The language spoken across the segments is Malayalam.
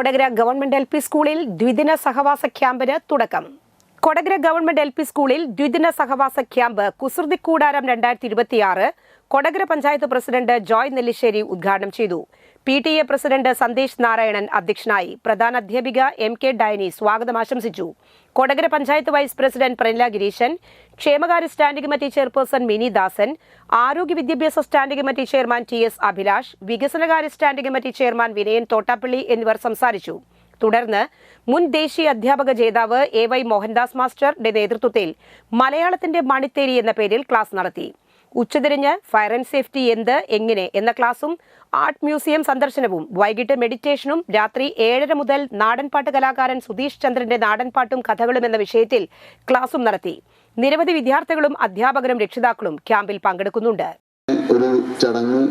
കൊടകര ഗവൺമെന്റ് എൽ സ്കൂളിൽ ദ്വിദിന സഹവാസ ക്യാമ്പിന് തുടക്കം. കൊടകര ഗവൺമെന്റ് എൽ പി സ്കൂളിൽ ദ്വിദിന സഹവാസ ക്യാമ്പ് കുസൃതി കൂടാരം രണ്ടായിരത്തി ഇരുപത്തിയാറ് കൊടകര പഞ്ചായത്ത് പ്രസിഡന്റ് ജോയ് നെല്ലിശ്ശേരി ഉദ്ഘാടനം ചെയ്തു. P T A president Sandesh Narayanan അധ്യക്ഷനായി പ്രധാന അധ്യാപിക എം കെ ഡൈനി സ്വാഗതം ആശംസിച്ചു. കൊടകര പഞ്ചായത്ത് വൈസ് പ്രസിഡന്റ് പ്രനില ഗിരീശൻ ക്ഷേമകാര്യ standing committee chairperson Mini Dasan ആരോഗ്യ വിദ്യാഭ്യാസ standing committee chairman T S Abhilash വികസനകാര്യ standing committee chairman Vinayan Thottappally എന്നിവർ സംസാരിച്ചു. തുടർന്ന് മുൻ ദേശീയ അധ്യാപക ജേതാവ് എ വൈ മോഹൻദാസ് മാസ്റ്ററുടെ നേതൃത്വത്തിൽ മലയാളത്തിന്റെ മണിത്തേരി എന്ന പേരിൽ ക്ലാസ് നടത്തി. ഉച്ചതിരിഞ്ഞ് ഫയർ ആൻഡ് സേഫ്റ്റി എന്ത് എങ്ങനെ എന്ന ക്ലാസും ആർട്ട് മ്യൂസിയം സന്ദർശനവും വൈകിട്ട് മെഡിറ്റേഷനും രാത്രി ഏഴര മുതൽ നാടൻപാട്ട് കലാകാരൻ സുധീഷ് ചന്ദ്രന്റെ നാടൻപാട്ടും കഥകളും എന്ന വിഷയത്തിൽ ക്ലാസും നടത്തി. നിരവധി വിദ്യാർത്ഥികളും അധ്യാപകരും രക്ഷിതാക്കളും ക്യാമ്പിൽ പങ്കെടുക്കുന്നുണ്ട്. ഒരു ചടങ്ങ്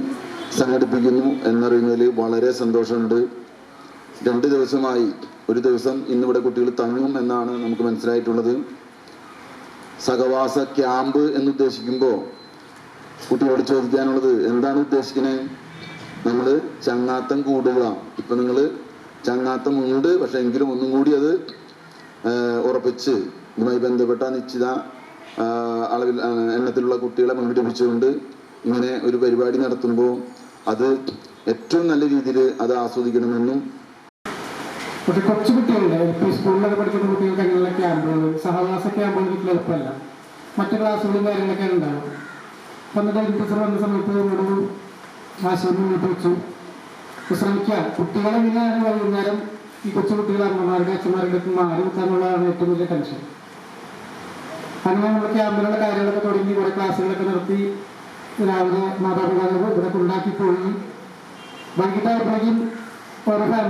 സംഘടിപ്പിക്കുന്നു എന്നറിയുന്നതിൽ വളരെ സന്തോഷമുണ്ട്. രണ്ട് ദിവസമായി. ഒരു ദിവസം ഇന്നിവിടെ കുട്ടികൾ തങ്ങും എന്നാണ് നമുക്ക് മനസ്സിലായിട്ടുള്ളത്. സഹവാസ ക്യാമ്പ് എന്ന് ഉദ്ദേശിക്കുമ്പോൾ കുട്ടികളോട് ചോദിക്കാനുള്ളത് എന്താണ് ഉദ്ദേശിക്കുന്നത് നമ്മൾ ചങ്ങാത്തം കൂടുക ഇപ്പം നിങ്ങൾ ചങ്ങാത്തം ഉണ്ട് പക്ഷെ എങ്കിലും ഒന്നും കൂടി അത് ഉറപ്പിച്ച് ഇതുമായി ബന്ധപ്പെട്ട നിശ്ചിത അളവിൽ എണ്ണത്തിലുള്ള കുട്ടികളെ പങ്കെടുപ്പിച്ചുകൊണ്ട് ഇങ്ങനെ ഒരു പരിപാടി നടത്തുമ്പോൾ അത് ഏറ്റവും നല്ല രീതിയിൽ അത് ആസ്വദിക്കണമെന്നും പക്ഷെ കൊച്ചു കുട്ടികളുടെ എൽ പി സ്കൂളിലൊക്കെ പഠിക്കുന്ന കുട്ടികൾക്ക് അങ്ങനെയുള്ള ക്യാമ്പുകൾ സഹവാസ ക്യാമ്പുകൾ കിട്ടുന്ന എളുപ്പമല്ല. മറ്റു ക്ലാസ്സുകളും കാര്യങ്ങളൊക്കെ ഉണ്ടാവും അപ്പം എന്നിട്ട് ടീച്ചർ വന്ന സമയത്ത് നമ്മുടെ ആശയം മുന്നോട്ട് വെച്ചു. ശ്രമിക്കുക കുട്ടികളെ എങ്ങനെയാണ് വൈകുന്നേരം ഈ കൊച്ചു കുട്ടികൾ അമ്മമാരുടെ അച്ഛന്മാരുടെ അടുത്ത് മാറി നിൽക്കാന്നുള്ളതാണ് ഏറ്റവും വലിയ ടെൻഷൻ. അങ്ങനെ നമ്മൾ ക്യാമ്പിലുള്ള കാര്യങ്ങളൊക്കെ തുടങ്ങി കുറേ ക്ലാസ്സുകളൊക്കെ നടത്തി രാവിലെ മാതാപിതാക്കൾ ഇവിടെ ഉണ്ടാക്കി പോയി. വൈകിട്ടായപ്പോഴേക്കും ഓരോ ഫാമിലി